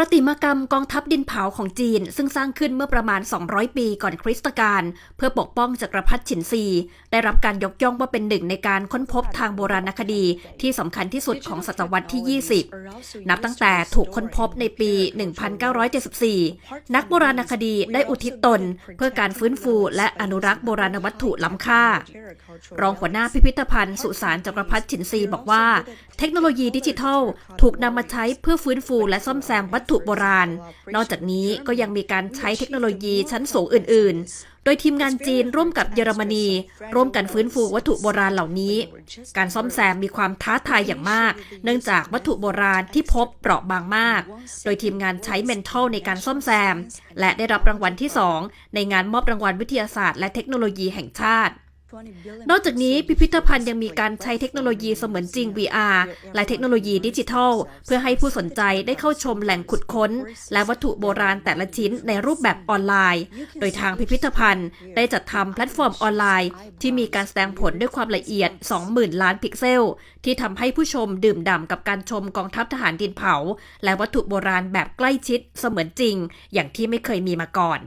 ประติมากรรมกองทัพดินเผาของจีน ซึ่งสร้างขึ้นเมื่อประมาณ 200 ปีก่อนคริสตกาลเพื่อปกป้องจักรพรรดิฉินซี ได้รับการยกย่องว่าเป็นหนึ่งในการค้นพบทางโบราณคดีที่สำคัญที่สุดของศตวรรษที่ 20 นับตั้งแต่ถูกค้นพบในปี 1974 นักโบราณคดีได้อุทิศตน เพื่อการฟื้นฟูและอนุรักษ์โบราณวัตถุล้ำค่า รองหัวหน้าพิพิธภัณฑ์ สุสานจักรพรรดิฉินซีบอกว่า เทคโนโลยีดิจิทัล ถูกนำมาใช้เพื่อฟื้นฟูและซ่อมแซมวัตถุโบราณ นอกจากนี้ก็ยังมีการใช้เทคโนโลยีชั้นสูงอื่น ๆ โดยทีมงานจีนร่วมกับเยอรมนี ร่วมกันฟื้นฟูวัตถุโบราณเหล่านี้ การซ่อมแซมมีความท้าทายอย่างมาก เนื่องจากวัตถุโบราณที่พบเปราะบางมาก โดยทีมงานใช้เมนทัลในการซ่อมแซม และได้รับรางวัลที่ 2 ในงานมอบรางวัลวิทยาศาสตร์และเทคโนโลยีแห่งชาติ นอกจากนี้พิพิธภัณฑ์ยังมีการใช้เทคโนโลยีเสมือนจริง VR และเทคโนโลยีดิจิทัล เพื่อให้ผู้สนใจได้เข้าชมแหล่งขุดค้น และวัตถุโบราณแต่ละชิ้นในรูปแบบออนไลน์ โดยทางพิพิธภัณฑ์ได้จัดทำแพลตฟอร์มออนไลน์ ที่มีการแสดงผลด้วยความละเอียด 20,000 ล้านพิกเซล ที่ทำให้ผู้ชมดื่มด่ำกับการชมกองทัพทหารดินเผา และวัตถุโบราณแบบใกล้ชิดเสมือนจริง อย่างที่ไม่เคยมีมาก่อน